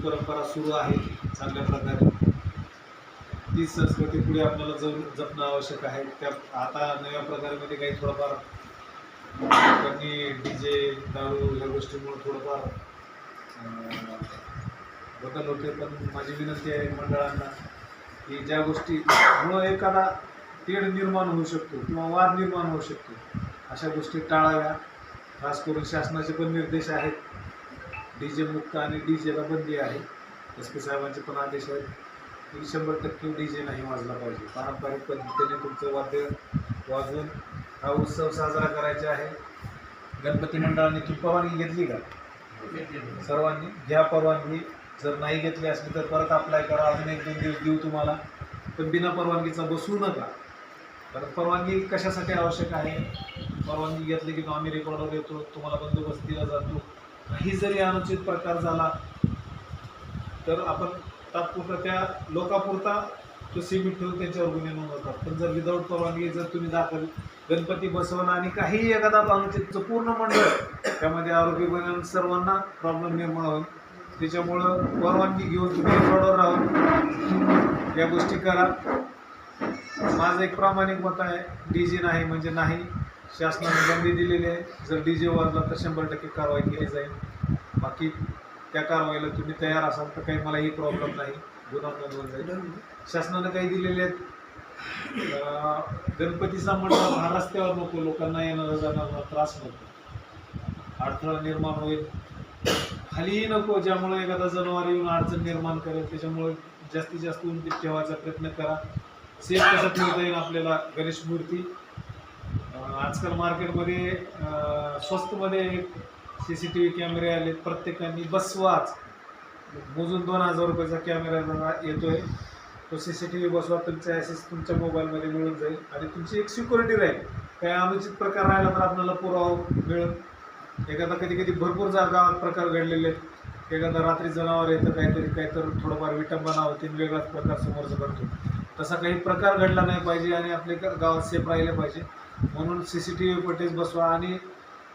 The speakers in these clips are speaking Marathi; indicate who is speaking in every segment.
Speaker 1: परंपरा सुरू आहे चांगल्या प्रकारे. ती संस्कृती पुढे आपल्याला जप जपणं आवश्यक आहे. त्या आता नव्या प्रकारामध्ये काही थोडंफार लोकांनी डी जे दारू ह्या गोष्टीमुळे थोडंफार बदल होते. पण माझी विनंती आहे मंडळांना की ज्या गोष्टीमुळं एखादा तेढ निर्माण होऊ शकतो किंवा वाद निर्माण होऊ शकतो अशा गोष्टी टाळाव्या. खास करून शासनाचे पण निर्देश आहेत. डी जे मुक्त आणि डी जेला बंदी आहे. एस पी साहेबांचे पण आदेश आहेत. की शंभर टक्के डी जे नाही वाजला पाहिजे. पारंपरिक पद्धतीने तुमचं वाद्य वाजवून हा उत्सव साजरा करायचा आहे. गणपती मंडळाने ती परवानगी घेतली का? सर्वांनी? घ्या परवानगी. जर नाही घेतली असली तर परत अप्लाय करा. अजून एक दोन दिवस देऊ तुम्हाला. पण बिना परवानगीचा बसू नका. कारण परवानगी कशासाठी आवश्यक आहे? परवानगी घेतली की आम्ही रेकॉर्डवर येतो तुम्हाला बंदोबस्त दिला जातो. ही जरी अनुचित प्रकार झाला तर आपण तात्पुरता त्या लोकापुरता तो सीमित ठेवून त्यांच्यावर गुन्हे नोंदवतात. पण जर विदाऊट परवानगी जर तुम्ही दाखल गणपती बसवणं आणि काही एखादा अनुचितचं पूर्ण मंडळ त्यामध्ये आरोपी बनवून सर्वांना प्रॉब्लेम निर्माण होईल. त्याच्यामुळं परवानगी घेऊन तुम्ही रोडवर राहून या गोष्टी करा. माझं एक प्रामाणिक मत आहे डी जी नाही म्हणजे नाही. शासनाने बंदी दिलेली आहे. जर डी जे वाजला तर शंभर टक्के कारवाई केली जाईल. बाकी त्या कारवाईला तुम्ही तयार असाल तर काही मलाही प्रॉब्लेम नाही. गुन्हा नोंदवून जाईल. शासनाने काही दिलेले आहेत. गणपतीचा मंडळ हा रस्त्यावर नको. लोकांना येणारा जाणारा त्रास नको. अडथळा निर्माण होईल. खालीही नको. ज्यामुळे एखादा जनावर येऊन अडचण निर्माण करेल त्याच्यामुळे जास्तीत जास्त उंचीत ठेवायचा प्रयत्न करा. सेफ कसं ठेवता येईल आपल्याला? गणेश मूर्ती. आजकाल मार्केटमध्ये स्वस्तमध्ये सी सी टी व्ही कॅमेरे आले प्रत्येकाने बसवाच. मोजून दोन हजार रुपयाचा कॅमेरा येतो आहे तो सी सी टी व्ही बसवा तुमचा ॲसेस तुमच्या मोबाईलमध्ये मिळून जाईल. आणि तुमची एक सिक्युरिटी राहील. काही अनुचित प्रकार राहिला तर आपल्याला पुरावा मिळेल. एखादा कधी कधी भरपूर जागा प्रकार घडलेले आहेत. एखादा रात्री जनावर येतं काहीतरी काहीतरी थोडंफार विटंबना होती वेगळाच प्रकार समोरचा करतो तसा काही प्रकार घडला नाही पाहिजे आणि आपले गावात सेफ राहिले पाहिजे. म्हणून C C T V footage बसवा आणि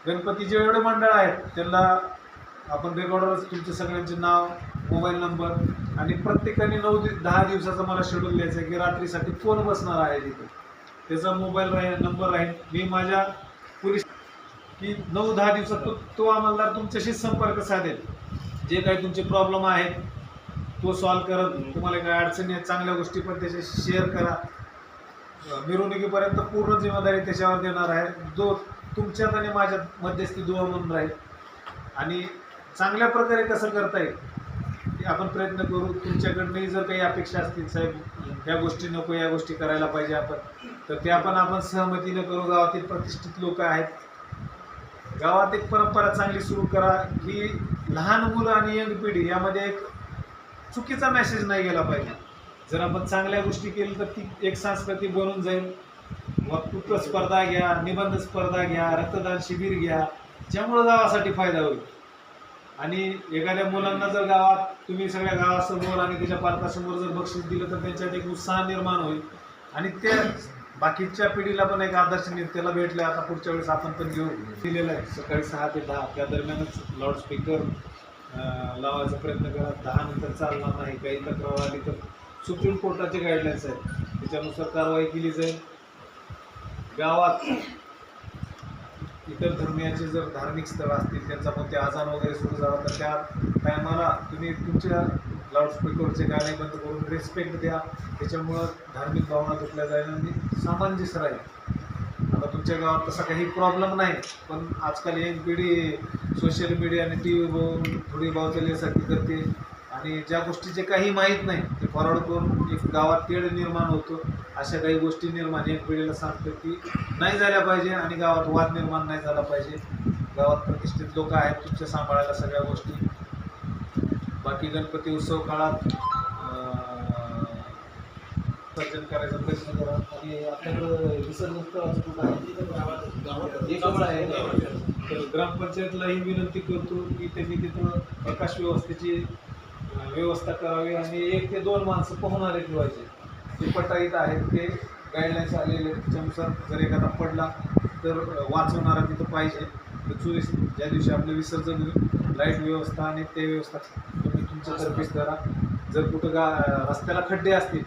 Speaker 1: गणपतीचे एवढे मंडळ आहेत त्यांना आपण रेकॉर्डवर तुमचे सगळ्यांचे नाव मोबाईल नंबर आणि प्रत्येकाने नऊ दि दहा दिवसाचा मला शेड्यूल द्यायचं आहे की रात्रीसाठी फोन बसणार आहे तिथे. त्याचा मोबाईल राहील नंबर राहील. मी माझ्या पोलीस की नऊ दहा दिवसात तो तो अंमलदार तुमच्याशी संपर्क साधेल. जे काही तुमचे प्रॉब्लेम आहेत तो सॉल्व करत तुम्हाला काय अडचणी आहेत चांगल्या गोष्टी पण त्याच्याशी शेअर करा. मिरवणुकीपर्यंत पूर्ण जिम्मेदारी त्याच्यावर देणार आहे. जो तुमच्यात आणि माझ्यात मध्यस्थी दुवा म्हणून राहील. आणि चांगल्या प्रकारे कसं करता येईल ते आपण प्रयत्न करू. तुमच्याकडनंही जर काही अपेक्षा असतील साहेब या गोष्टी नको या गोष्टी करायला पाहिजे आपण तर त्या पण आपण सहमतीनं करू. गावातील प्रतिष्ठित लोक आहेत. गावात एक परंपरा चांगली सुरू करा. की लहान मुलं आणि यंग पिढी यामध्ये एक चुकीचा मेसेज नाही गेला पाहिजे. जर आपण चांगल्या गोष्टी केल्या तर ती एक सांस्कृतिक बनून जाईल. वक्तृत्व स्पर्धा घ्या निबंध स्पर्धा घ्या रक्तदान शिबिर घ्या ज्यामुळं गावासाठी फायदा होईल. आणि एखाद्या मुलांना जर गावात तुम्ही सगळ्या गावासमोर आणि त्याच्या पालकासमोर जर बक्षीस दिलं तर त्यांच्यात एक उत्साह निर्माण होईल. आणि त्या बाकीच्या पिढीला पण एक आदर्श त्याला भेटले आता पुढच्या वेळेस आपण पण घेऊ. दिलेलं आहे. सकाळी सहा ते दहा त्या दरम्यानच लाऊडस्पीकर लावायचा प्रयत्न करा. दहा नंतर चालणार नाही काही तक्रार आली तर सुप्रीम कोर्टाचे गाईडलाईन्स आहेत. त्याच्यानुसार कारवाई केली जाईल. गावात इतर धर्मियाचे जर धार्मिक स्थळ असतील त्यांचा कोणते ते आजान वगैरे सुरू झाला तर त्या टायमाला तुम्ही तुमच्या लाऊडस्पीकरचे गाणे बंद करून रिस्पेक्ट द्या. त्याच्यामुळं धार्मिक भावना जपल्या जाईल आणि सामंजस्य राहील आता तुमच्या गावात तसा काही प्रॉब्लेम नाही पण आजकाल एक पिढी सोशल मीडिया आणि टी व्ही बघून थोडी बावचल्यासारखी करते. आणि ज्या गोष्टीचे काही माहीत नाही ते फॉरवर्ड करून एक गावात तेढ निर्माण होतो. अशा काही गोष्टी निर्माण एक पिढीला सांगतो की नाही झाल्या पाहिजे आणि गावात वाद निर्माण नाही झाला पाहिजे. गावात प्रतिष्ठित लोक आहेत तुमच्या सांभाळायला सगळ्या गोष्टी. बाकी गणपती उत्सव काळात विसर्जन करायचा प्रयत्न करा. आणि आपल्याकडं विसर्जन स्थळाचं कुठं आहे. तर ग्रामपंचायतलाही विनंती करतो की त्यांनी तिथं प्रकाश व्यवस्थेची व्यवस्था करावी आणि एक ते दोन माणसं पोहणारे ठेवायचे. ते पटाईत आहेत ते गाईडलाईन्स आलेले त्याच्यानुसार जर एखादा पडला तर वाचवणारा तिथं पाहिजे. तर चोवीस ज्या दिवशी आपलं विसर्जन होईल लाइट व्यवस्था आणि ते व्यवस्था तुम्ही तुमच्या सर्व्हिसद्वारा जर कुठं गा रस्त्याला खड्डे असतील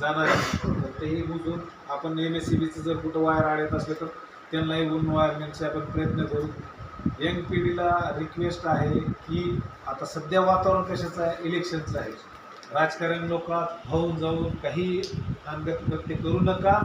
Speaker 1: जाणारे तर तेही बुजून आपण एम एस सी बीचं जर कुठं वायर आडत असलं तर त्यांनाही बुजून वायरमॅनचे आपण प्रयत्न करू. यंग पिढीला रिक्वेस्ट आहे की आता सध्या वातावरण कशाचं आहे? इलेक्शनचं आहे. राजकारण लोकात भाऊन जाऊन काही अंगत करू नका.